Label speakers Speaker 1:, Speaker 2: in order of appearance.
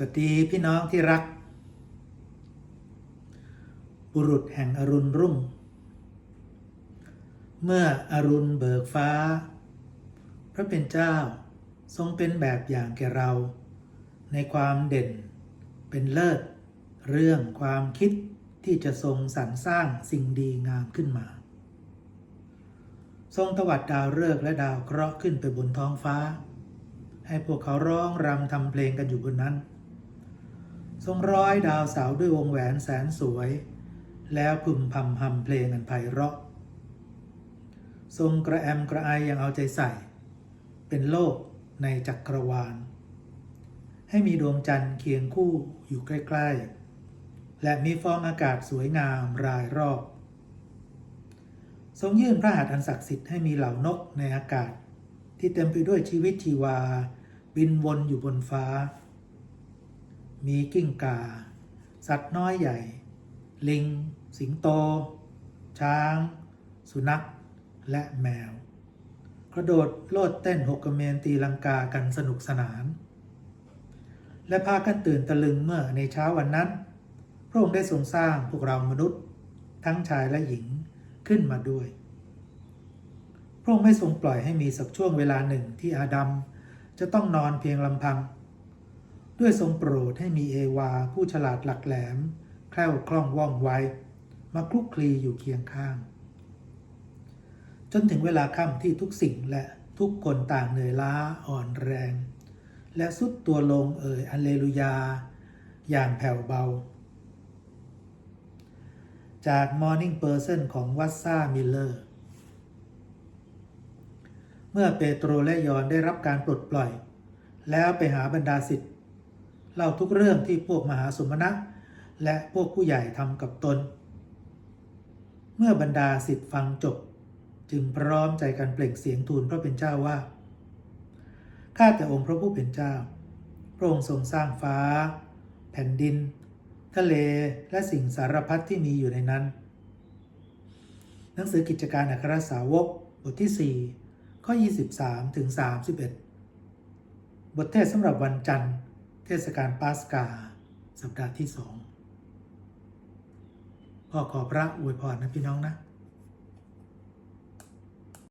Speaker 1: สวัสดีพี่น้องที่รัก บุรุษแห่งอรุณรุ่ง เมื่ออรุณเบิกฟ้า พระเป็นเจ้าทรงเป็นแบบอย่างแก่เรา ในความเด่นเป็นเลิศ เรื่องความคิดที่จะทรงสรรสร้างสิ่งดีงามขึ้นมา ทรงตวัดดาวฤกษ์และดาวเคราะห์ขึ้นไปบนท้องฟ้า ให้พวกเขาร้องรำทำเพลงกันอยู่บนนั้น ทรงร้อยดาวเสาร์ด้วยวงแหวนแสนสวย แล้วพึมพำฮำเพลงอันไพเราะ ทรงกระแอมกระไออย่างเอาใจใส่ เป็นโลกในจักรวาล ให้มีดวงจันทร์เคียงคู่อยู่ใกล้ๆ และมีฟองอากาศสวยงามรายรอบ ทรงยื่นพระหัตถ์อันศักดิ์สิทธิ์ให้มีเหล่านกในอากาศ ที่เต็มไปด้วยชีวิตชีวา บินวนอยู่บนฟ้า มีกิ้งก่า สัตว์น้อยใหญ่ ลิง สิงโต ช้าง สุนัข และแมว กระโดดโลดเต้นหกกระเมนตีลังกากันสนุกสนาน และพากันตื่นตะลึงเมื่อในเช้าวันนั้น พระองค์ได้ทรงสร้างพวกเรามนุษย์ ทั้งชายและหญิงขึ้นมาด้วย พระองค์ไม่ทรงปล่อยให้มีสักช่วงเวลาหนึ่งที่อาดัมจะต้องนอนเพียงลำพัง ด้วยทรงโปรดให้มีเอวาผู้ฉลาดหลักแหลม แคล่วคล่องว่องไว มาคลุกคลีอยู่เคียงข้าง จนถึงเวลาค่ำที่ทุกสิ่งและทุกคนต่างเหนื่อยล้าอ่อนแรง และสุดตัวลงเอ่ยอัลเลลูยา อย่างแผ่วเบา จาก Morning Person ของวัตซ่ามิลเลอร์ เมื่อเปโตรและยอนได้รับการปลดปล่อย แล้วไปหาบรรดาสิทธิ เล่าทุกเรื่องที่พวกมหาสมณะ และพวกผู้ใหญ่ทำกับตน เมื่อบรรดาสิทธิ์ฟังจบ จึงพร้อมใจกันเปล่งเสียงทูลพระเป็นเจ้าว่าข้าแต่องค์พระผู้เป็นเจ้า พระองค์ทรงสร้างฟ้า แผ่นดิน ทะเลและสิ่งสารพัดที่มีอยู่ในนั้น หนังสือกิจการอัครสาวกบทที่ 4 ข้อ 23 ถึง 31 บทเทศสำหรับวันจันทร์ เทศกาลปาสกา สัปดาห์ที่สองพ่อขอพระอวยพรนะพี่น้องนะ